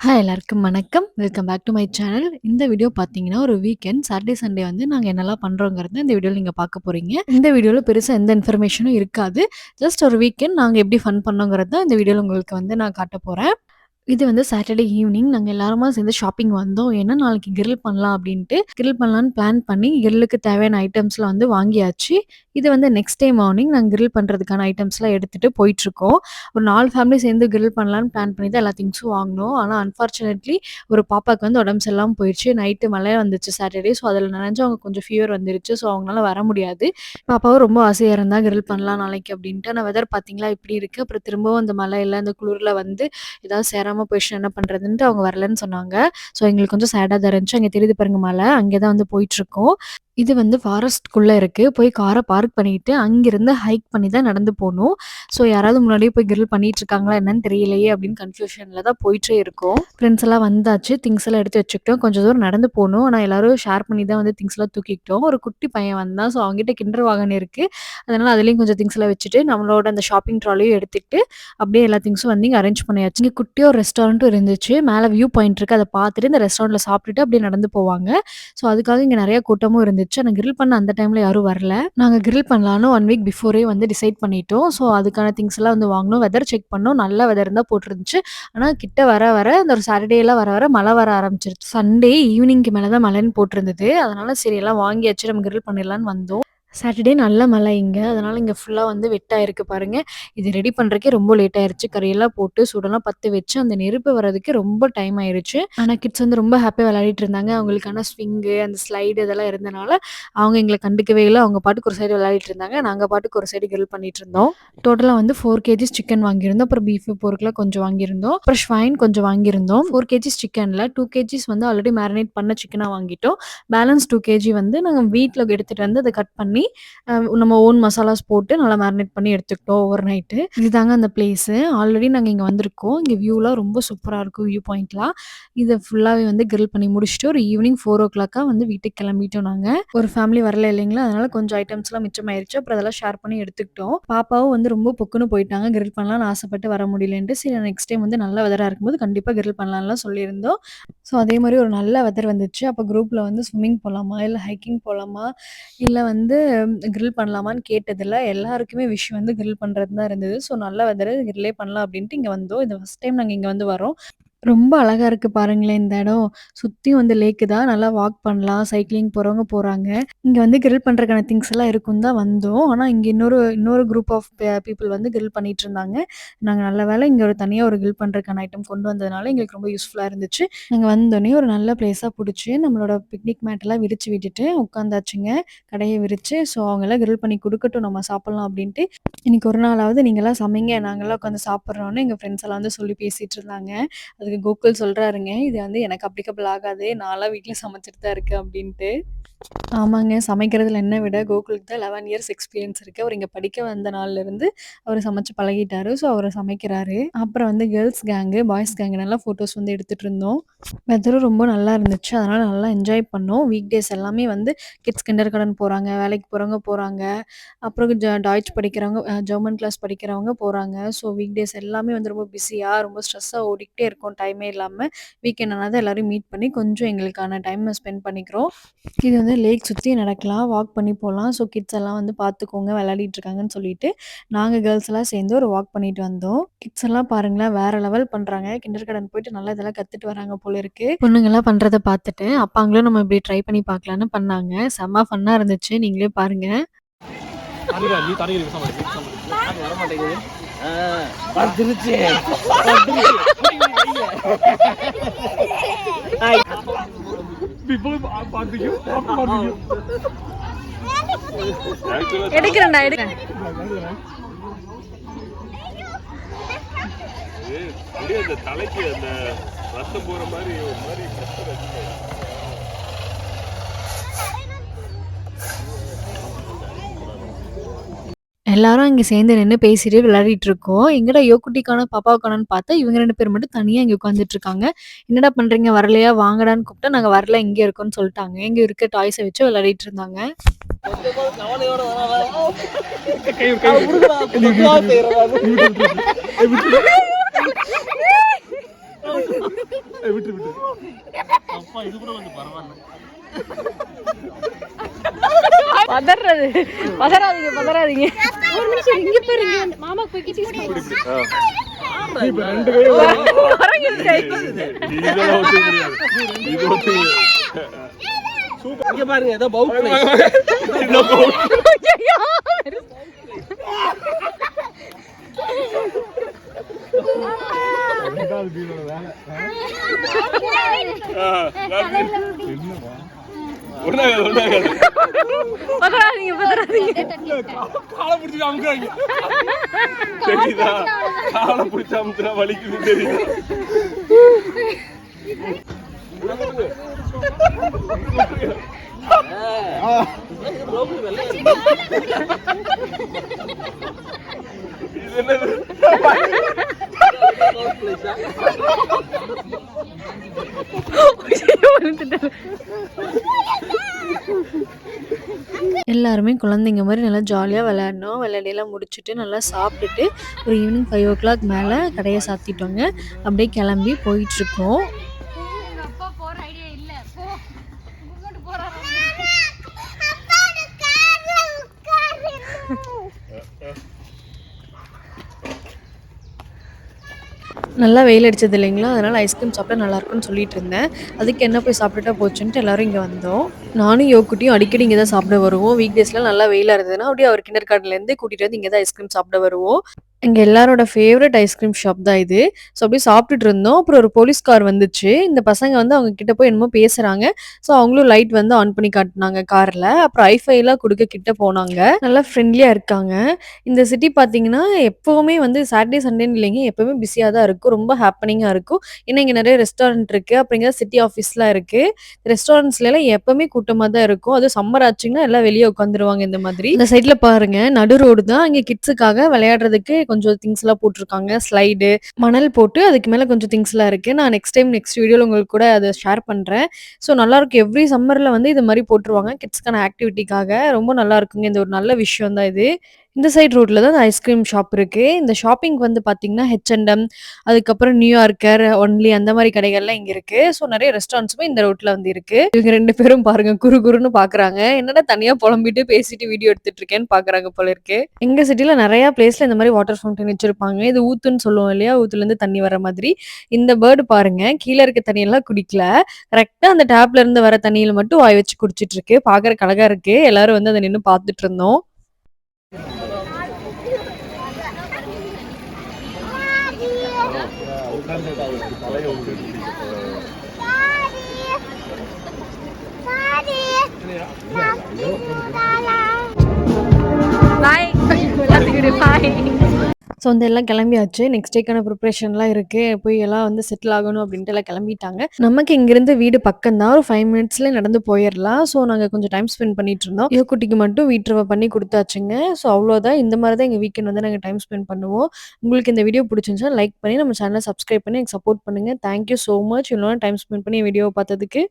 Hi எல்லாருக்கும் வணக்கம். Welcome back to my channel. இந்த வீடியோ பார்த்தீங்கன்னா, ஒரு வீக்கெண்ட் சாட்டர்டே, சண்டே வந்து நாங்கள் என்னெல்லாம் பண்ணுறோங்கிறத இந்த வீடியோவில் நீங்கள் பார்க்க போகிறீங்க இந்த வீடியோவில் பெருசாக எந்த இன்ஃபர்மேஷனும் இருக்காது. ஜஸ்ட் ஒரு வீக்கெண்ட் நாங்கள் எப்படி ஃபன் பண்ணோங்கிறத இந்த வீடியோவில் உங்களுக்கு வந்து நான் காட்ட போகிறேன் இது வந்து சாட்டர்டே ஈவினிங் நாங்கள் எல்லாருமா சேர்ந்து ஷாப்பிங் வந்தோம். ஏன்னா, நாளைக்கு கிரில் பண்ணலாம் அப்படின்ட்டு, கிரில் பண்ணலான்னு பிளான் பண்ணி கிரில்லுக்கு தேவையான ஐட்டம்ஸ்லாம் வந்து வாங்கியாச்சு. இது வந்து நெக்ஸ்ட் டே மார்னிங் நாங்கள் கிரில் பண்ணுறதுக்கான ஐட்டம்ஸ்லாம் எடுத்துகிட்டு போயிட்டுருக்கோம். ஒரு நாலு ஃபேமிலி சேர்ந்து கிரில் பண்ணலான்னு பிளான் பண்ணி தான் எல்லா திங்ஸும் வாங்கினோம் ஆனால் அன்ஃபார்ச்சுனேட்லி ஒரு பாப்பாவுக்கு வந்து உடம்பு சரியில்லாமல் போயிடுச்சு நைட்டு மழை வந்துச்சு சாட்டர்டே. ஸோ, அதில் நினைஞ்சு அவங்க கொஞ்சம் ஃபீவர் வந்துருச்சு. ஸோ, அவங்களால வர முடியாது. பாப்பாவும் ரொம்ப ஆசையாக இருந்தால் கிரில் பண்ணலாம் நாளைக்கு அப்படின்ட்டு. ஆனால் வெதர் பார்த்தீங்களா இப்படி இருக்குது அப்புறம் திரும்பவும் அந்த மழையில் அந்த குளிரில் வந்து ஏதாவது சேரம் போயிடுச்சுனா என்ன பண்றதுன்ட்டு அவங்க வரலன்னு சொன்னாங்க. ஸோ, எங்களுக்கு கொஞ்சம் சேடாக தான் இருந்துச்சு. அங்க தெரியுது பாருங்க மலை. அங்கே தான் வந்து போயிட்டுருக்கோம். இது வந்து ஃபாரஸ்ட்குள்ளே இருக்கு. போய் கார பார்க் பண்ணிட்டு, அங்கிருந்து ஹைக் பண்ணி தான் நடந்து போகணும் ஸோ, யாராவது முன்னாடியே போய் கிரில் பண்ணிட்டு இருக்காங்களா என்னன்னு தெரியலையே அப்படின்னு கன்ஃப்யூஷன்ல தான் போயிட்டே இருக்கோம். ஃப்ரெண்ட்ஸ் எல்லாம் வந்தாச்சு. திங்ஸ் எல்லாம் எடுத்து வச்சுக்கிட்டோம். கொஞ்சம் தூரம் நடந்து போகணும் ஆனால் எல்லாரும் ஷேர் பண்ணி தான் வந்து திங்ஸ் எல்லாம் தூக்கிக்கிட்டோம். ஒரு குட்டி பையன் வந்தான். ஸோ, அவங்ககிட்ட கிண்டர் வாகனம் இருக்குது அதனால அதுலேயும் கொஞ்சம் திங்ஸ்லாம் வச்சுட்டு, நம்மளோட அந்த ஷாப்பிங் ட்ராலையும் எடுத்துக்கிட்டு, அப்படியே எல்லா திங்ஸும் வந்து இங்கே அரேஞ்ச் பண்ணியாச்சு. இங்கே குட்டியோ ஒரு ரெஸ்டாரண்ட்டும் இருந்துச்சு. மேல வியூ பாயிண்ட் இருக்கு. அதை பார்த்துட்டு இந்த ரெஸ்டாரண்ட்டில் சாப்பிட்டுட்டு அப்படியே நடந்து போவாங்க. ஸோ, அதுக்காக இங்கே நிறையா கூட்டமும் இருந்துச்சு. ஆனா, கிரில் பண்ண அந்த டைம்ல யாரும் வரல. நாங்க கிரில் பண்ணலான்னு ஒன் வீக் பிஃபோரே வந்து டிசைட் பண்ணிட்டோம். ஸோ, அதுக்கான திங்ஸ் எல்லாம் வந்து வாங்கினோம் வெதர் செக் பண்ணோம். நல்ல வெதர் தான் போட்டுருந்துச்சு ஆனா, கிட்ட வர வர இந்த ஒரு சாட்டர்டேலாம் வர வர மழை வர ஆரம்பிச்சிருச்சு சண்டே ஈவினிங்க்கு மேலே தான் மழைன்னு போட்டிருந்தது. அதனால சரி எல்லாம் வாங்கியாச்சு நம்ம கிரில் பண்ணிடலான்னு வந்தோம். சாட்டர்டே நல்ல மழை இங்கே அதனால் இங்கே ஃபுல்லாக வந்து வெட்டாயிருக்கு பாருங்கள் இது ரெடி பண்ணுறக்கே ரொம்ப லேட் ஆயிருச்சு. கறியெல்லாம் போட்டு சூடெல்லாம் பற்ற வச்சு, அந்த நெருப்பு வர்றதுக்கு ரொம்ப டைம் ஆயிருச்சு. ஆனால் கிட்ஸ் வந்து ரொம்ப ஹாப்பியாக விளையாடிட்டு இருந்தாங்க. அவங்களுக்கான ஸ்விங்கு, அந்த ஸ்லைடு இதெல்லாம் இருந்தனால, அவங்க எங்களை கண்டுக்கவே இல்லை அவங்க பாட்டுக்கு ஒரு சைடு விளையாடிட்டு இருந்தாங்க. நாங்கள் பாட்டுக்கு ஒரு சைடு கிரில் பண்ணிட்டு இருந்தோம். டோட்டலாக வந்து ஃபோர் கேஜிஸ் சிக்கன் வாங்கியிருந்தோம். அப்புறம் பீஃப், போர்க்லாம் கொஞ்சம் வாங்கியிருந்தோம். அப்புறம் ஸ்வைன் கொஞ்சம் வாங்கியிருந்தோம். ஃபோர் கேஜிஸ் சிக்கனில் டூ கேஜிஸ் வந்து ஆல்ரெடி மேரினேட் பண்ண சிக்கனாக வாங்கிட்டோம். பேலன்ஸ் டூ கேஜி வந்து நாங்கள் வீட்டில் எடுத்துகிட்டு வந்து அதை கட் பண்ணி, பண்ணி நம்ம ஓன் மசாலாஸ் போட்டு நல்லா மேரினேட் பண்ணி எடுத்துக்கிட்டோம் ஓவர் நைட்டு. இதுதாங்க அந்த பிளேஸு. ஆல்ரெடி நாங்கள் இங்கே வந்திருக்கோம். இங்கே வியூலாம் ரொம்ப சூப்பராக இருக்கும். வியூ பாயிண்ட்லாம். இதை ஃபுல்லாகவே வந்து கிரில் பண்ணி முடிச்சுட்டு, ஒரு ஈவினிங் 4:00 வந்து வீட்டுக்கு கிளம்பிட்டோம் நாங்கள் ஒரு ஃபேமிலி வரல இல்லைங்களா? அதனால கொஞ்சம் ஐட்டம்ஸ்லாம் மிச்சமாயிருச்சு. அப்புறம் அதெல்லாம் ஷேர் பண்ணி எடுத்துக்கிட்டோம். பாப்பாவும் வந்து ரொம்ப பொக்குன்னு போயிட்டாங்க. கிரில் பண்ணலான்னு ஆசைப்பட்டு வர முடியலன்ட்டு. சரி நெக்ஸ்ட் டைம் வந்து நல்ல வெதராக இருக்கும்போது கண்டிப்பாக கிரில் பண்ணலாம்லாம் சொல்லியிருந்தோம். ஸோ, அதே மாதிரி ஒரு நல்ல வெதர் வந்துச்சு. அப்போ குரூப்பில் வந்து ஸ்விம்மிங் போலாமா? இல்லை ஹைக்கிங் போகலாமா இல்லை வந்து கிரில் பண்ணலாமான்னு கேட்டதுல, எல்லாருக்குமே விஷ் வந்து கிரில் பண்ணுறது தான் இருந்தது. ஸோ, நல்ல வெதரு கிரில்லே பண்ணலாம் அப்படின்ட்டு இங்கே வந்தோம். இது ஃபர்ஸ்ட் டைம் நாங்கள் இங்கே வந்து வரோம். ரொம்ப அழகா இருக்கு பாருங்களேன் இந்த இடம். சுத்தியும் வந்து லேக்கு தான். நல்லா வாக் பண்ணலாம். சைக்கிளிங் போறவங்க போறாங்க. இங்க வந்து கிரில் பண்றதுக்கான திங்ஸ் எல்லாம் இருக்குன்னு தான் வந்தோம். ஆனா, இங்க இன்னொரு இன்னொரு குரூப் ஆஃப் ப பீப்பிள் வந்து கிரில் பண்ணிட்டு இருந்தாங்க. நாங்க நல்ல வேளை இங்க ஒரு தனியா ஒரு கிரில் பண்றதுக்கான ஐட்டம் கொண்டு வந்ததுனால எங்களுக்கு ரொம்ப யூஸ்ஃபுல்லா இருந்துச்சு. நாங்க வந்தோனே ஒரு நல்ல பிளேஸா புடிச்சு, நம்மளோட பிக்னிக் மேட் எல்லாம் விரிச்சு விட்டுட்டு உட்காந்தாச்சுங்க. கடைய விரிச்சு. ஸோ, அவங்கலாம் கிரில் பண்ணி குடுக்கட்டும் நம்ம சாப்பிடலாம் அப்படின்ட்டு. இன்னைக்கு ஒரு நாளாவது நீங்கலாம் சமைங்க. நாங்கலாம் உட்காந்து சாப்பிடுறோம்னு எங்க ஃப்ரெண்ட்ஸ் எல்லாம் வந்து சொல்லி பேசிட்டு இருந்தாங்க. அதுக்கு கோகுல் சொல்கிறாருங்க "இது வந்து எனக்கு அப்ளிகபிள் ஆகாது. நான்லாம் வீட்டில் சமைச்சிட்டு தான் இருக்கேன்" அப்படின்ட்டு. ஆமாங்க. சமைக்கிறதுல என்ன விட கோகுலுக்கு தான் 11 இயர்ஸ் எக்ஸ்பீரியன்ஸ் இருக்குது அவர் இங்கே படிக்க வந்த நாள்லேருந்து அவர் சமைச்சு பழகிட்டாரு. ஸோ, அவர் சமைக்கிறாரு. அப்புறம் வந்து கேர்ள்ஸ் கேங்கு, பாய்ஸ் கேங்கு நல்லா ஃபோட்டோஸ் வந்து எடுத்துகிட்டு இருந்தோம். வெதரும் ரொம்ப நல்லா இருந்துச்சு. அதனால் நல்லா என்ஜாய் பண்ணோம். வீக் டேஸ் எல்லாமே வந்து கிட்ஸ் கிண்டர் கடன் போகிறாங்க வேலைக்கு போகிறவங்க போகிறாங்க அப்புறம் ஜ டாய்ச் படிக்கிறவங்க, ஜெர்மன் கிளாஸ் படிக்கிறவங்க போகிறாங்க ஸோ, வீக் டேஸ் எல்லாமே வந்து ரொம்ப பிஸியாக ரொம்ப ஸ்ட்ரெஸ்ஸாக ஓடிக்கிட்டே இருக்கோம். டைமே இல்லாமல் வீக்கெண்ட் ஆனா தான் மீட் பண்ணி கொஞ்சம் எங்களுக்கான டைமை ஸ்பெண்ட் பண்ணிக்கிறோம். இது வந்து லேக் சுற்றி நடக்கலாம். வாக் பண்ணி போகலாம் ஸோ, கிட்ஸ் எல்லாம் வந்து பார்த்துக்கோங்க விளையாடிட்டு இருக்காங்கன்னு சொல்லிட்டு, நாங்கள் கேர்ள்ஸ் எல்லாம் சேர்ந்து ஒரு வாக் பண்ணிட்டு வந்தோம். கிட்ஸ் எல்லாம் பாருங்களேன் வேற லெவல் பண்ணுறாங்க கிண்டர் கடன் போயிட்டு நல்லா இதெல்லாம் கற்றுட்டு வராங்க போல இருக்கு. பொண்ணுங்கெல்லாம் பண்ணுறதை பார்த்துட்டு, அப்பாங்களும் நம்ம இப்படி ட்ரை பண்ணி பார்க்கலான்னு பண்ணாங்க. செம்ம ஃபன்னாக இருந்துச்சு. நீங்களே பாருங்க. வந்துருச்சு. எடுக்கிறேன்டா எடுக்கிறேன். தலைக்கு அந்த ரத்தம் போற மாதிரி ஒரு மாதிரி எல்லாரும் அங்க சேர்ந்து நின்னு பேசிட்டு விளையாடிட்டு இருக்கோம். எங்கடா யோக்குட்டி காணோம், பாப்பாவ காணோம்னு பார்த்தா, இவங்க 2 பேர் மட்டும் தனியா இங்க உட்காந்துட்டு இருக்காங்க. "என்னடா பண்றீங்க? வரலையா? வாங்கடான்னு" கூப்பிட்டா, "நாங்க வரல. இங்கே இருக்கோம்ன்னு" சொல்ட்டாங்க. இங்க இருக்க டாய்ஸ வச்சு விளையாடிட்டு இருந்தாங்க. விட்டு விட்டு அப்பா இது கூட கொஞ்சம் பரவாயில்ல பதறது. பதறாதீங்க பதறாதீங்க. ஒரு நிமிஷம் இங்க பாருங்க மாமா போய் கிச்சு இப்ப ரெண்டு இங்க பாருங்க ஏதோ பவுட் ஒண்ணாகாது, ஒண்ணாகாது. பதறாதீங்க பதறாதீங்க காலை பிடிச்சி அமுக்குறாங்க. தெரியுதா? காலை பிடிச்ச அமுத்துனா வலிக்குது தெரியுதா? இது என்னது? எல்லாருமே குழந்தைங்க மாதிரி நல்லா ஜாலியாக விளையாடணும். விளையாடியெல்லாம் முடிச்சுட்டு நல்லா சாப்பிட்டுட்டு ஒரு ஈவினிங் ஃபைவ் ஓ கிளாக் மேலே கடையை சாத்திட்டோங்க. அப்படியே கிளம்பி போயிட்டுருக்கோம் அப்பா போற ஐடியா இல்ல போ இங்கோட்டு போறாரு நல்லா வெயில் அடித்தது இல்லைங்களா? அதனால் ஐஸ்கிரீம் சாப்பிட்டா நல்லா இருக்கும்னு சொல்லிட்டு இருந்தேன். அதுக்கு என்ன போய் சாப்பிட்டுட்டா போச்சுன்ட்டு எல்லோரும் இங்கே வந்தோம். நானும் யோகுட்டியும் அடிக்கடி இங்கே தான் சாப்பிட வருவோம். வீக் டேஸ்லாம் நல்லா வெயிலாக இருந்ததுன்னா அப்படியே அவர் கிண்டர் கார்டன்லேருந்து கூட்டிகிட்டு வந்து இங்கே தான் ஐஸ்கிரீம் சாப்பிட வருவோம். இங்கே எல்லாரோட ஃபேவரட் ஐஸ்கிரீம் ஷாப் தான் இது. ஸோ அப்படியே சாப்பிட்டுட்டு இருந்தோம். அப்புறம் ஒரு போலீஸ் கார் வந்துச்சு. இந்த பசங்க வந்து அவங்க கிட்ட போய் என்னமோ பேசுகிறாங்க ஸோ அவங்களும் லைட் வந்து ஆன் பண்ணி காட்டினாங்க காரில் அப்புறம் ஐஃபைலாம் கொடுக்க கிட்ட போனாங்க. நல்லா ஃப்ரெண்ட்லியாக இருக்காங்க. இந்த சிட்டி பார்த்தீங்கன்னா எப்போவுமே வந்து சாட்டர்டே சண்டேன்னு இல்லைங்க. எப்பவுமே பிஸியாக தான் இருக்கும். ரொம்ப ஹாப்பனிங்காக இருக்கும். ஏன்னா இங்கே நிறைய ரெஸ்டாரண்ட் இருக்குது அப்புறம் இங்கே சிட்டி ஆஃபீஸ்லாம் இருக்குது ரெஸ்டாரண்ட்ஸ்லாம் எப்பவுமே கூட்டமா தான் இருக்கும். அது சம்மர் ஆச்சுங்கன்னா எல்லாம் வெளியே உட்காந்துருவாங்க இந்த மாதிரி. இந்த சைடில் பாருங்க நடு ரோடு தான். இங்கே கிட்ஸுக்காக விளையாடுறதுக்கு கொஞ்சம் திங்ஸ்லாம் போட்டிருக்காங்க. ஸ்லைடு மணல் போட்டு அதுக்கு மேலே கொஞ்சம் திங்ஸ்லாம் இருக்குது நான் நெக்ஸ்ட் டைம் நெக்ஸ்ட் வீடியோவில் உங்களுக்கு கூட அதை ஷேர் பண்ணுறேன் ஸோ நல்லாயிருக்கும் எவ்ரி சம்மரில் வந்து இது மாதிரி போட்டுருவாங்க. கிட்ஸ்க்கான ஆக்டிவிட்டிக்காக ரொம்ப நல்லா இருக்குங்க. இந்த ஒரு நல்ல விஷயம் தான் இது. இந்த சைடு ரோட்ல தான் ஐஸ்கிரீம் ஷாப் இருக்கு. இந்த ஷாப்பிங் வந்து பாத்தீங்கன்னா ஹெச்என்டம் அதுக்கப்புறம் நியூயார்க்கர் ஒன்லி அந்த மாதிரி கடைகள்லாம் இங்க இருக்கு. ஸோ நிறைய ரெஸ்டாரண்ட்ஸுமே இந்த ரோட்ல வந்து இருக்கு. இவங்க ரெண்டு பேரும் பாருங்க குறு குருன்னு பாக்குறாங்க. என்னடா தனியா புலம்பிட்டு பேசிட்டு வீடியோ எடுத்துட்டு இருக்கேன்னு பாக்குறாங்க போல இருக்கு. எங்க சிட்டில நிறையா பிளேஸ்ல இந்த மாதிரி வாட்டர் ஃபவுண்டன் வச்சிருப்பாங்க. இது ஊத்துன்னு சொல்லுவோம் இல்லையா? ஊத்துல இருந்து தண்ணி வர மாதிரி. இந்த பேர்டு பாருங்க கீழே இருக்க தண்ணியெல்லாம் குடிக்கல. கரெக்டா அந்த டேப்ல இருந்து வர தண்ணியில மட்டும் வாய் வச்சு குடிச்சிட்டு இருக்கு. பாக்குறக்கு அழகா இருக்கு. எல்லாரும் வந்து அதை நின்று பார்த்துட்டு இருந்தோம். பாய் எல்லாத்துக்கும் பாய் ஸோ வந்து எல்லாம் கிளம்பியாச்சு. நெக்ஸ்ட் டேக்கான ப்ரிப்ரேஷன்லாம் இருக்குது போய் எல்லாம் வந்து செட்டில் ஆகணும் அப்படின்ட்டு எல்லாம் கிளம்பிட்டாங்க. நமக்கு இங்கேருந்து வீடு பக்கம் தான் ஒரு ஃபைவ் மினிட்ஸ்லேயே நடந்து போயிடலாம் ஸோ நாங்கள் கொஞ்சம் டைம் ஸ்பெண்ட் பண்ணிட்டு இருந்தோம். யோ குட்டிக்கு மட்டும் வீட்டுறவை பண்ணி கொடுத்தாச்சுங்க. ஸோ அவ்வளோதான் இந்த மாதிரி தான் எங்கள் வீக்கெண்ட் வந்து நாங்கள் டைம் ஸ்பெண்ட் பண்ணுவோம். உங்களுக்கு இந்த வீடியோ பிடிச்சிருந்துச்சா லைக் பண்ணி நம்ம சேனலை சப்ஸ்கிரைப் பண்ணி எனக்கு சப்போர்ட் பண்ணுங்கள் தேங்க்யூ ஸோ மச் இவ்வளோ டைம் ஸ்பெண்ட் பண்ணி வீடியோவை பார்த்ததுக்கு.